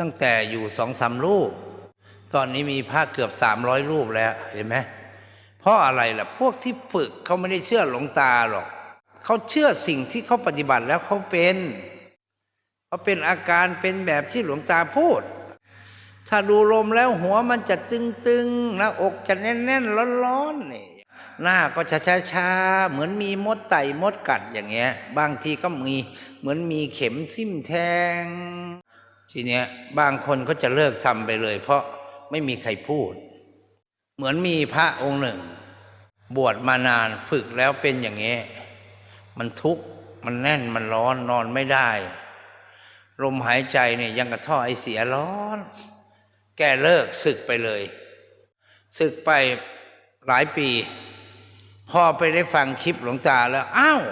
ตั้งแต่อยู่สองสามรูป ตอนนี้มีพระเกือบสามร้อยรูปแล้วเห็นไหมเพราะอะไรล่ะ พวกที่ฝึกเขาไม่ได้เชื่อหลวงตาหรอกเขาเชื่อสิ่งที่เขาปฏิบัติแล้วเขาเป็นเขาเป็นอาการเป็นแบบที่หลวงตาพูด ถ้าดูลมแล้วหัวมันจะตึงๆหน้าอกจะแน่นๆร้อนๆนี่หน้าก็จะช้าๆเหมือนมีมดไต่มดกัดอย่างเงี้ย บางทีก็มีเหมือนมีเข็มซิ่มแทง ทีเนี้ยบางคนก็จะเลิกทำไปเลย เพราะไม่มีใครพูด เหมือนมีพระองค์หนึ่ง บวชมานานฝึกแล้วเป็นอย่างเงี้ยมันทุกข์มันแน่นมันร้อนนอนไม่ได้ลมหายใจเนี่ยยังกระท่อไอเสียร้อน แกเลิกศึกไปเลยศึกไปหลายปี พอไปได้ฟังคลิปหลวงตาแล้วอ้าว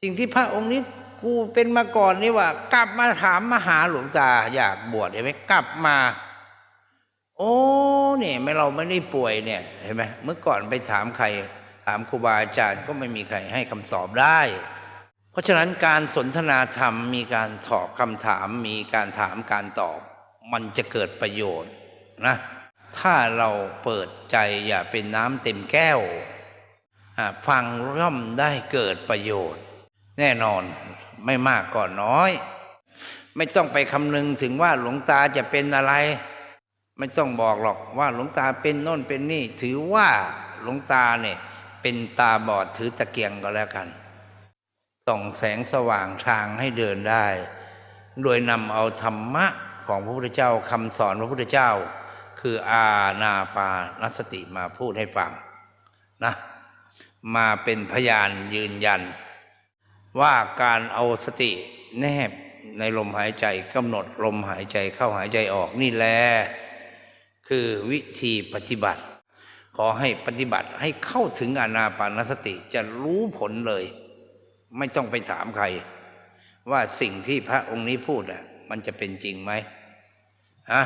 สิ่งที่พระองค์นี้ กูเป็นมาก่อนนี่ว่า กลับมาถามมาหาหลวงตาอยากบวชเห็นไหมกลับมา โอ้เนี่ยไม่เราไม่ได้ป่วยเนี่ยเห็นไหมเมื่อก่อนไปถามใคร ถามครูบาอาจารย์ก็ไม่มีใครให้คำตอบได้ เพราะฉะนั้นการสนทนาธรรมมีการตอบคำถามมีการถามการตอบ มันจะเกิดประโยชน์นะถ้าเราเปิดใจอย่าเป็นน้ำเต็มแก้ว ฟังย่อมได้เกิดประโยชน์ แน่นอนไม่มากก็น้อย ไม่ต้องไปคำนึงถึงว่าหลวงตาจะเป็นอะไร ไม่ต้องบอกหรอกว่าหลวงตาเป็นโน่นเป็นนี่ ถือว่าหลวงตาเนี่ย เป็นตาบอดถือตะเกียงก็แล้วกันส่องแสงสว่างทางให้เดินได้ โดยนำเอาธรรมะของพระพุทธเจ้าคำสอนพระพุทธเจ้า คืออาณาปานสติมาพูดให้ฟังนะมาเป็นพยานยืนยัน ว่าการเอาสติแนบในลมหายใจกำหนดลมหายใจเข้าหายใจออกนี่แหละคือวิธีปฏิบัติ ขอให้ปฏิบัติให้เข้าถึงอานาปานสติจะรู้ผลเลย ไม่ต้องไปถามใคร ว่าสิ่งที่พระองค์นี้พูดอะ มันจะเป็นจริงไหมฮะ